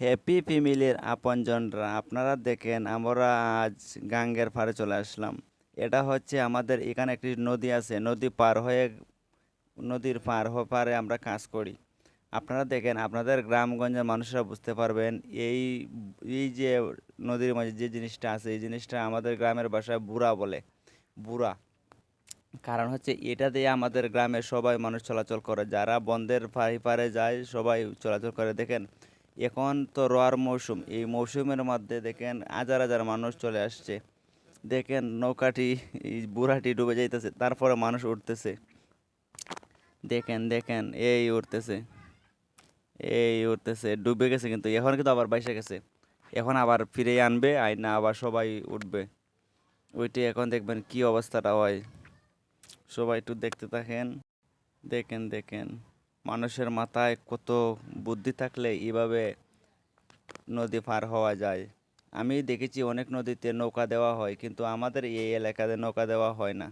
Happy ফ্যামিলির আপনজনরা, আপনারা দেখেন, আমরা আজ গাঙ্গের পাড়ে চলে আসলাম। এটা হচ্ছে আমাদের এখানে একটি নদী আছে, নদী পার হয়ে, নদীর পার হয়ে পারে আমরা কাজ করি। আপনারা দেখেন, আপনাদের গ্রামগঞ্জের মানুষরা বুঝতে পারবেন, এই এই যে নদীর মাঝে যে জিনিসটা আছে, এই জিনিসটা আমাদের গ্রামের ভাষায় বুড়া বলে, বুড়া। কারণ হচ্ছে এটা দিয়ে আমাদের গ্রামের সবাই মানুষ চলাচল করে, যারা বন্ধের পাড়ি পারে যায়, সবাই চলাচল করে। দেখেন এখন তো রোয়ার মৌসুম। এই মৌসুমের মধ্যে দেখেন হাজার হাজার মানুষ চলে আসছে। দেখেন নৌকাটি বুড়াটি ডুবে যাইতেছে তারপরে মানুষ উঠতেছে দেখেন দেখেন, এই উঠতেছে এই উঠতেছে ডুবে গেছে কিন্তু, এখন কিন্তু আবার বাইসে গেছে। এখন আবার ফিরে আনবে আইনা আবার সবাই উঠবে। ওইটি এখন দেখবেন কি অবস্থাটা হয়। সবাই একটু দেখতে থাকেন। দেখেন দেখেন। মানুষের মাথায় কত বুদ্ধি থাকলে এইভাবে নদী পার হওয়া যায়। আমি দেখেছি অনেক নদীতে নৌকা দেওয়া হয়, কিন্তু আমাদের এই এলাকাতে নৌকা দেওয়া হয় না।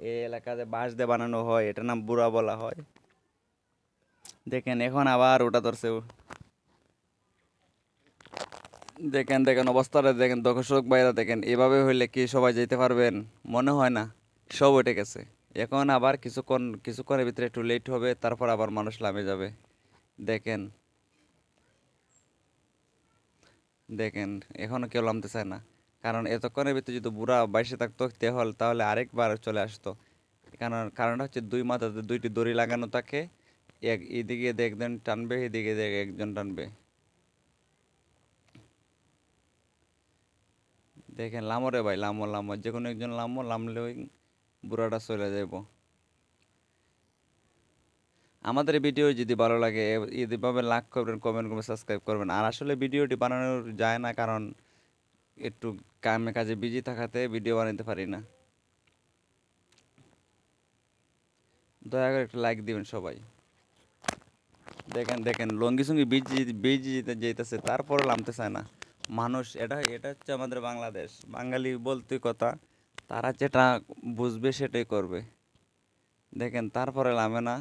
এই এলাকাতে বাঁশ দিয়ে বানানো হয়, এটার নাম বুড়া বলা হয়। দেখেন, এখন আবার ওটা ধরছে। দেখেন দেখেন অবস্থাটা, দেখেন দর্শক বাইরা দেখেন, এভাবে হইলে কি সবাই যেতে পারবেন? মনে হয় না, সব উঠে গেছে। এখন আবার কিছুক্ষণ, কিছুক্ষণের ভিতরে একটু লেট হবে, তারপর আবার মানুষ নামে যাবে। দেখেন। দেখেন, এখনও কেউ নামতে চায় না। কারণ এতক্ষণের ভিতরে যদি বুড়া বাইসে থাকতো তাহলে তাহলে আরেকবার চলে আসতো। কারণ, কারণটা হচ্ছে দুই মাথাতে দুইটি দড়ি লাগানো থাকে। এক এদিকে একজন টানবে, এদিকে একজন টানবে। দেখেন, লামো রে ভাই, লামো লামো। যে কোনো একজন লামো লামলে ওই বুড়াটা চলে যাব। আমাদের ভিডিও যদি ভালো লাগে এভাবে লাইক করবেন কমেন্ট করবেন সাবস্ক্রাইব করবেন। আর আসলে ভিডিওটি বানানো যায় না, কারণ একটু কামে কাজে বিজি থাকাতে ভিডিও বানাতে পারি না। দয়া করে একটু লাইক দিবেন সবাই। দেখেন দেখেন, লঙ্গি সঙ্গি বীজ বীজ যেতেছে তারপরে নামতে চায় না। মানুষ, এটা এটা হচ্ছে আমাদের বাংলাদেশ। বাঙালি বলতে কথা তারা যেটা বুঝবে সেটাই করবে। দেখেন তারপরে নামে না।